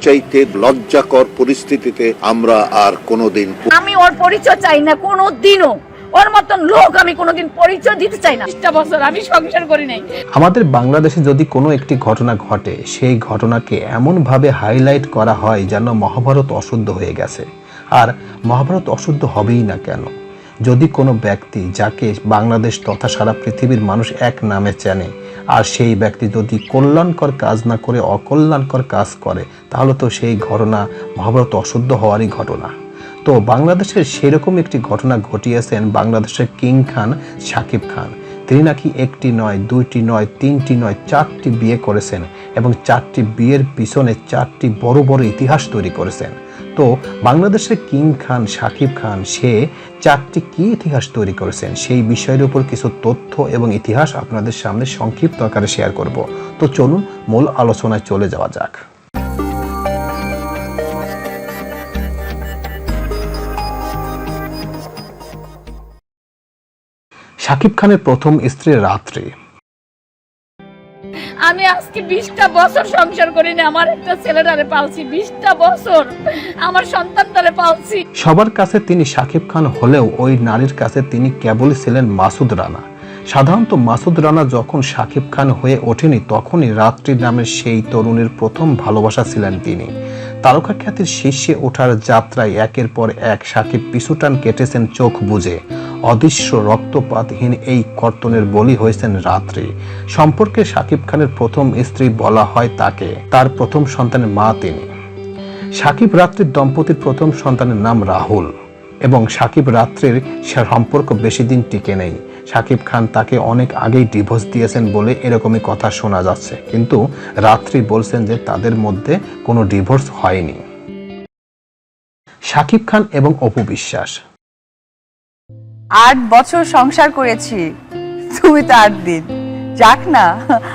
চাইতে লজ্জাকর পরিস্থিতিতে আমরা আর কোনোদিন আমি ওর পরিচয় চাই না কোনো দিনও ওর মতন লোক আমি কোনোদিন পরিচয় দিতে চাই না। বছর আমি সংসার করি নাই। আমাদের বাংলাদেশে যদি কোনো একটি ঘটনা ঘটে সেই ঘটনাকে এমনভাবে হাইলাইট করা হয় যেন মহাভারত অশুদ্ধ হয়ে গেছে। আর মহাভারত অশুদ্ধ হবেই না কেন? যদি কোনো ব্যক্তি যাকে বাংলাদেশ তথা সারা পৃথিবীর মানুষ এক নামে চেনে, আর সেই ব্যক্তি যদি কল্যাণকর কাজ না করে অকল্যাণকর কাজ করে, তাহলে তো সেই ঘটনা মহাভারত অশুদ্ধ হওয়ারই ঘটনা। তো বাংলাদেশের সেরকম একটি ঘটনা ঘটিয়েছেন বাংলাদেশের কিং খান সাকিব খান। তিনি নাকি একটি নয়, দুইটি নয়, তিনটি নয়, চারটি বিয়ে করেছেন এবং চারটি বিয়ের পিছনে চারটি বড় বড় ইতিহাস তৈরি করেছেন। তো বাংলাদেশের কিং খান, সাকিব খান, সে চারটি কি ইতিহাস তৈরি করেছেন? সেই বিষয়ের উপর কিছু তথ্য এবং ইতিহাস আপনাদের সামনে সংক্ষিপ্ত আকারে শেয়ার করব। তো চলুন, মূল আলোচনায় চলে যাওয়া যাক। সাকিব খানের প্রথম স্ত্রী রাত্রি। আমি আজকে বিশটা বছর সংসার করি না, আমার একটা ছেলেটারে পালছি, বিশটা বছর। আমার সন্তানটারে পালছি। সবার কাছে তিনি সাকিব খান হলেও ওই নারীর কাছে তিনি কেবলই ছিলেন মাসুদ রানা। সাধারণত মাসুদ রানা যখন সাকিব খান হয়ে ওঠেনি, তখনই রাত্রি নামের সেই তরুণীর প্রথম ভালোবাসা ছিলেন তিনি। তারকা খ্যাতির শীর্ষে ওঠার যাত্রায় একের পর এক সাকিব পিছুটান কেটেছেন চোখ বুজে। অদৃশ্য রক্তপাতহীন এই কর্তনের বলি হয়েছেন রাত্রি। সম্পর্কে সাকিব খানের প্রথম স্ত্রী বলা হয় তাকে। তার প্রথম সন্তানের মা তিনি। সাকিব রাত্রির দম্পতির প্রথম সন্তানের নাম রাহুল এবং সাকিব রাত্রির সম্পর্ক বেশি দিন টিকে নেই। সাকিব খান তাকে অনেক আগেই ডিভোর্স দিয়েছেন বলে এরকমই কথা শোনা যাচ্ছে। কিন্তু রাত্রি বলছেন যে তাদের মধ্যে কোনো ডিভোর্স হয়নি। সাকিব খান এবং অপু বিশ্বাস। আট বছর সংসার করেছি। তুমি তো আট দিন। যাক না,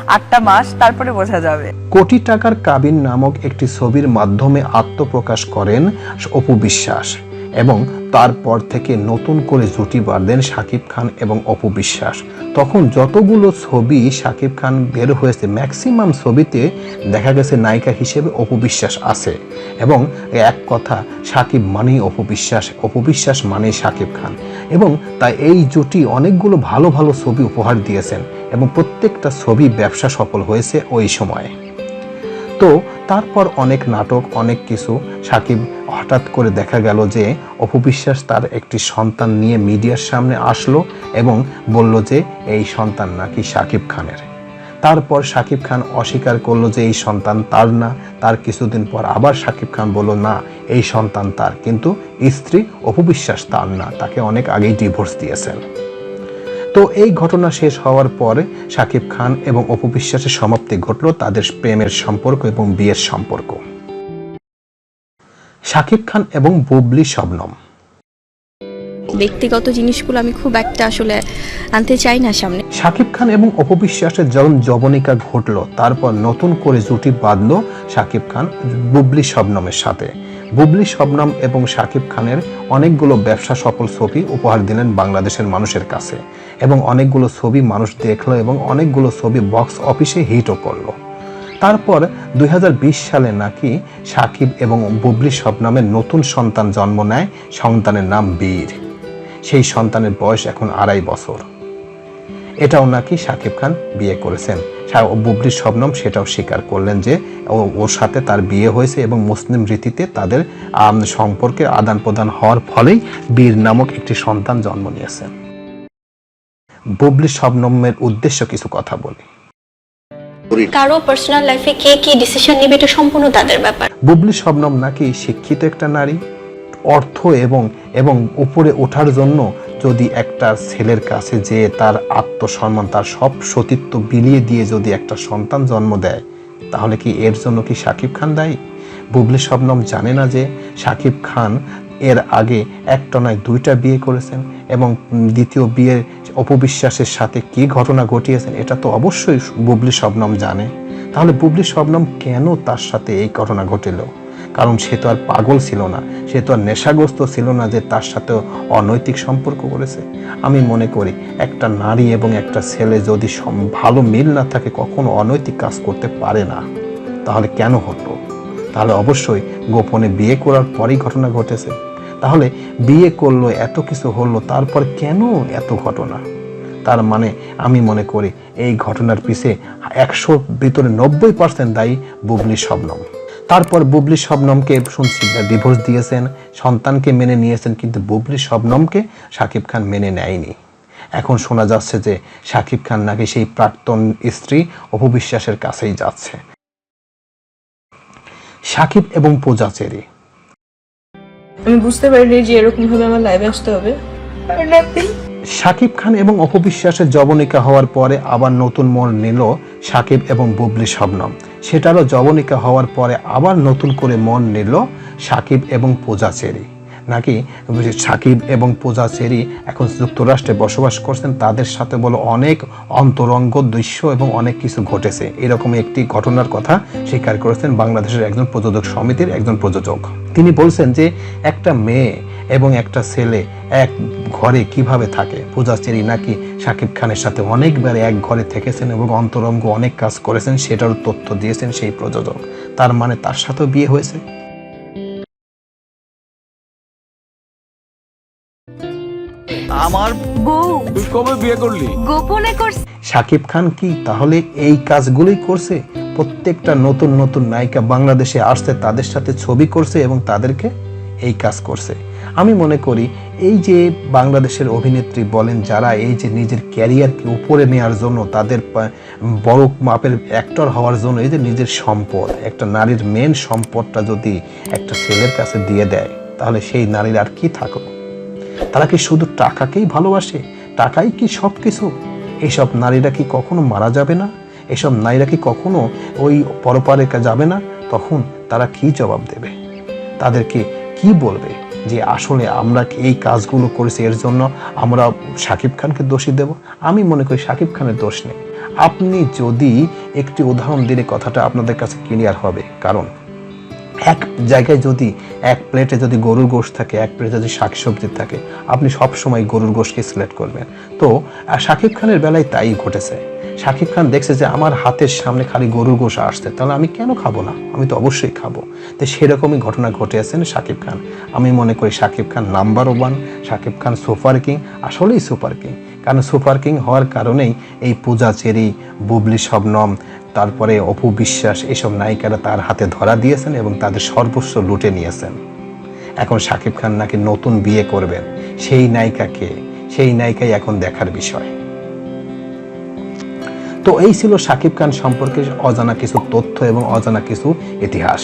আটটা মাস, তারপরে বোঝা যাবে। কোটি টাকার কাবিন নামক একটি ছবির মাধ্যমে আত্মপ্রকাশ করেন অপু বিশ্বাস। এবং তারপর থেকে নতুন করে জুটি বাঁধেন শাকিব খান এবং অপু বিশ্বাস। তখন যতগুলো ছবি শাকিব খান বের হয়েছে ম্যাক্সিমাম ছবিতে দেখা গেছে নায়িকা হিসেবে অপু বিশ্বাস আছে। এবং এক কথা, সাকিব মানেই অপু বিশ্বাস অপু বিশ্বাস মানেই শাকিব খান। এবং তাই এই জুটি অনেকগুলো ভালো ভালো ছবি উপহার দিয়েছেন এবং প্রত্যেকটা ছবি ব্যবসা সফল হয়েছে ওই সময়ে। তো তারপর অনেক নাটক, অনেক কিছু সাকিব হঠাৎ করে দেখা গেল যে অপবিশ্বাস তার একটি সন্তান নিয়ে মিডিয়ার সামনে আসলো এবং বলল যে, এই সন্তান নাকি সাকিব খানের? তারপর সাকিব খান অস্বীকার করল যে, এই সন্তান তার না। তার কিছুদিন পর আবার সাকিব খান বলল, না, এই সন্তান তার। কিন্তু স্ত্রী অপবিশ্বাস তার না, তাকে অনেক আগেই ডিভোর্স দিয়েছেন। তো এই ঘটনা শেষ হওয়ার পরে সাকিব খান এবং অপবিশ্বাসের সমাপ্তি ঘটল তাদের প্রেমের সম্পর্ক এবং বিয়ের সম্পর্ক। সাকিব খান এবং বুবলি শবনম। ব্যক্তিগত জিনিসগুলো আমি খুব একটা আসলে আনতে চাই না সামনে। শাকিব খান এবং অপবিশ্বাসের যখন জবনিকা ঘটল তারপর নতুন করে জুটি বাঁধল শাকিব খান বুবলি শবনমের সাথে। বুবলি শবনম এবং শাকিব খানের অনেকগুলো ব্যবসা সফল ছবি উপহার দিলেন বাংলাদেশের মানুষের কাছে এবং অনেকগুলো ছবি মানুষ দেখল এবং অনেকগুলো ছবি বক্স অফিসে হিটও করল। তারপর দুই হাজার বিশ সালে নাকি সাকিব এবং বুবলি শবনমের নতুন সন্তান জন্ম নেয় সন্তানের নাম বীর। সেই সন্তানের বয়স এখন আড়াই বছর। এটাও নাকি সাকিব খান বিয়ে করেছেন। বুবলি শবনম সেটাও স্বীকার করলেন যে ওর সাথে তার বিয়ে হয়েছে এবং মুসলিম রীতিতে তাদের সম্পর্কে আদান প্রদান হওয়ার ফলেই বীর নামক একটি সন্তান জন্ম নিয়েছেন বুবলি শবনমের উদ্দেশ্য কিছু কথা বলি। করি। কারও পার্সোনাল লাইফে কে কি ডিসিশন নেবে এটা সম্পূর্ণ তাদের ব্যাপার। বুবলি শবনম নাকি শিক্ষিত একটা নারী? অর্থ এবং এবং উপরে ওঠার জন্য যদি একটা ছেলের কাছে যে তার আত্মসম্মান তার সব সতীত্ব বিলিয়ে দিয়ে যদি একটা সন্তান জন্ম দেয় তাহলে কি এর জন্য কি সাকিব খান দায়ী? বুবলি শবনম জানে না যে সাকিব খান এর আগে একটা নয় দুইটা বিয়ে করেছেন এবং দ্বিতীয় বিয়ের অপবিশ্বাসের সাথে কি ঘটনা ঘটিয়েছেন, এটা তো অবশ্যই বুবলি শবনম জানে। তাহলে বুবলি শবনম কেন তার সাথে এই ঘটনা ঘটিল? কারণ সে তো আর পাগল ছিল না, সে তো আর নেশাগ্রস্ত ছিল না যে তার সাথে অনৈতিক সম্পর্ক করেছে। আমি মনে করি একটা নারী এবং একটা ছেলে যদি ভালো মিল না থাকে, কখনো অনৈতিক কাজ করতে পারে না। তাহলে কেন হতো তাহলে অবশ্যই গোপনে বিয়ে করার পরই ঘটনা ঘটেছে। তাহলে বিয়ে করল, এত কিছু হলো, তারপর কেন এত ঘটনা? তার মানে আমি মনে করি এই ঘটনার পিছে একশো ভিতরে নব্বই পার্সেন্ট দায়ী বুবলি শবনম। তারপর বুবলি শবনমকে শুনছি ডিভোর্স দিয়েছেন, সন্তানকে মেনে নিয়েছেন, কিন্তু বুবলি শবনমকে শাকিব খান মেনে নেয়নি। এখন শোনা যাচ্ছে যে শাকিব খান নাকি সেই প্রাক্তন স্ত্রী অপবিশ্বাসের কাছেই যাচ্ছে। সাকিব এবং পূজা চেরি। আমি বুঝতে পারিনি যে এরকম ভাবে আমার লাইভে আসতে হবে। সাকিব খান এবং অপবিশ্বাসের জবনিকা হওয়ার পরে আবার নতুন মন নিল সাকিব এবং বুবলি শবনম। সেটারও জবনিকা হওয়ার পরে আবার নতুন করে মন নিল সাকিব এবং পূজা চেরি। নাকি সাকিব এবং পূজা চেরি এখন যুক্তরাষ্ট্রে বসবাস করছেন, তাদের সাথে বলো অনেক অন্তরঙ্গ দৃশ্য এবং অনেক কিছু ঘটেছে। এরকম একটি ঘটনার কথা স্বীকার করেছেন বাংলাদেশের একজন প্রযোজক সমিতির একজন প্রযোজক। তিনি বলছেন যে একটা মেয়ে এবং একটা ছেলে এক ঘরে কীভাবে থাকে? পূজা চেরি নাকি সাকিব খানের সাথে অনেকবার এক ঘরে থেকেছেন এবং অন্তরঙ্গ অনেক কাজ করেছেন, সেটারও তথ্য দিয়েছেন সেই প্রযোজক। তার মানে তার সাথেও বিয়ে হয়েছে? আমার বউ। তুই কবে বিয়ে করলি? গোপনে করছে। সাকিব খান কি তাহলে এই কাজগুলোই করছে? প্রত্যেকটা নতুন নতুন নায়িকা বাংলাদেশে আসছে তাদের সাথে ছবি করছে এবং তাদেরকে এই কাজ করছে। আমি মনে করি এই যে বাংলাদেশের অভিনেত্রী বলেন যারা এই যে নিজের ক্যারিয়ারকে উপরে নেওয়ার জন্য তাদের বড় মাপের অ্যাক্টর হওয়ার জন্য এই যে নিজের সম্পদ একটা নারীর মেন সম্পদটা যদি একটা ছেলের কাছে দিয়ে দেয় তাহলে সেই নারীর আর কি থাকল তারা কি শুধু টাকাকেই ভালোবাসে? টাকাই কি সব কিছু এইসব নারীরা কি কখনো মারা যাবে না? এসব নারীরা কি কখনো ওই পরপারে যাবে না? তখন তারা কি জবাব দেবে? তাদেরকে কি বলবে যে, আসলে আমরা এই কাজগুলো করেছি এর জন্য আমরা সাকিব খানকে দোষী দেব? আমি মনে করি সাকিব খানের দোষ নেই। আপনি যদি একটি উদাহরণ দিলে কথাটা আপনাদের কাছে ক্লিয়ার হবে। কারণ এক জায়গায় যদি এক প্লেটে যদি গরুর গোশ থাকে, এক প্লেটে যদি শাকসবজি থাকে, আপনি সব সময় গরুর গোশকে সিলেক্ট করবেন। তো শাকিব খানের বেলায় তাই ঘটেছে। শাকিব খান দেখছে যে আমার হাতের সামনে খালি গরুর গোশ আসছে, তাহলে আমি কেন খাব না? আমি তো অবশ্যই খাব। তো সেরকমই ঘটনা ঘটে আছেন শাকিব খান। আমি মনে করি Shakib Khan number one Shakib Khan super king আসলেই সুপার কিং কারণ সুপার কিং হওয়ার কারণেই এই পূজা চেরি, বুবলি শবনম, তারপরে অপু বিশ্বাস এসব নায়িকারা তার হাতে ধরা দিয়েছেন এবং তাদের সর্বস্ব লুটে নিয়েছেন। এখন শাকিব খান নাকি নতুন বিয়ে করবেন সেই নায়িকাকে, সেই নায়িকাই এখন দেখার বিষয়। তো এই ছিল শাকিব খান সম্পর্কে অজানা কিছু তথ্য এবং অজানা কিছু ইতিহাস।